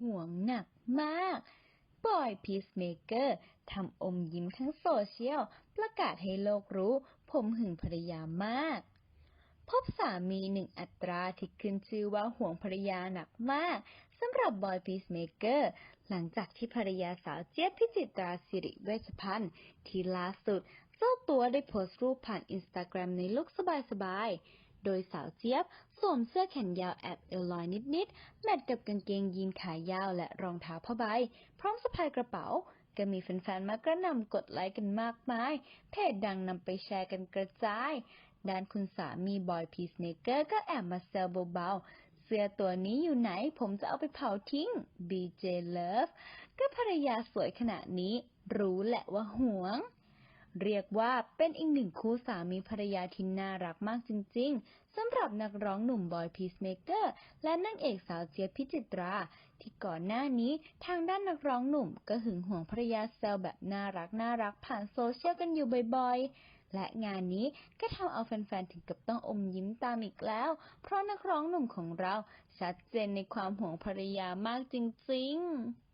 ห่วงหนักมากบอยพีซเมเกอร์ทำอมยิ้มทั้งโซเชียล ประกาศให้โลกรู้ ผมหึงภรรยามาก พบสามีหนึ่งอัตราที่ขึ้นชื่อว่าห่วงภรรยาหนักมากสำหรับบอยพีซเมเกอร์หลังจากที่ภรรยาสาวเจี๊ยบพิจิตราสิริเวชพันธ์ที่ล่าสุด เจ้าตัวได้โพสต์รูปผ่านอินสตาแกรมในลุคสบายๆ โดยสาวเจี๊ยบสวมเสื้อแขนยาวแอบเอวลอยนิดๆ แมทกับกางเกงยีนขายาวและรองเท้าผ้าใบ พร้อมสะพายกระเป๋า ก็มีแฟนๆ มากระหน่ำกดไลค์กันมากมาย เพจดังนำไปแชร์กันกระจาย ด้านคุณสามีบอยพีซเนเกอร์ก็แอบมาแซวเบาๆเสื้อตัวนี้อยู่ไหนผมจะเอาไปเผาทิ้ง BJ Love ก็ภรรยาสวยขนาดนี้ รู้แหละว่าห่วง เรียกว่าเป็นอีกหนึ่งคู่สามีภรรยาที่น่ารักมากจริงๆสำหรับนักร้องหนุ่มบอยพีซเมเกอร์และนางเอกสาวเจี๊ยบพิจิตรา ที่ก่อนหน้านี้ทางด้านนักร้องหนุ่มก็หึงหวงภรรยาแซวแบบน่ารักน่ารักผ่านโซเชียลกันอยู่บ่อยๆ และงานนี้ก็ทำเอาแฟนๆ ถึงกับต้องอมยิ้มตามอีกแล้ว เพราะนักร้องหนุ่มของเราชัดเจนในความห่วงภรรยามากจริงๆ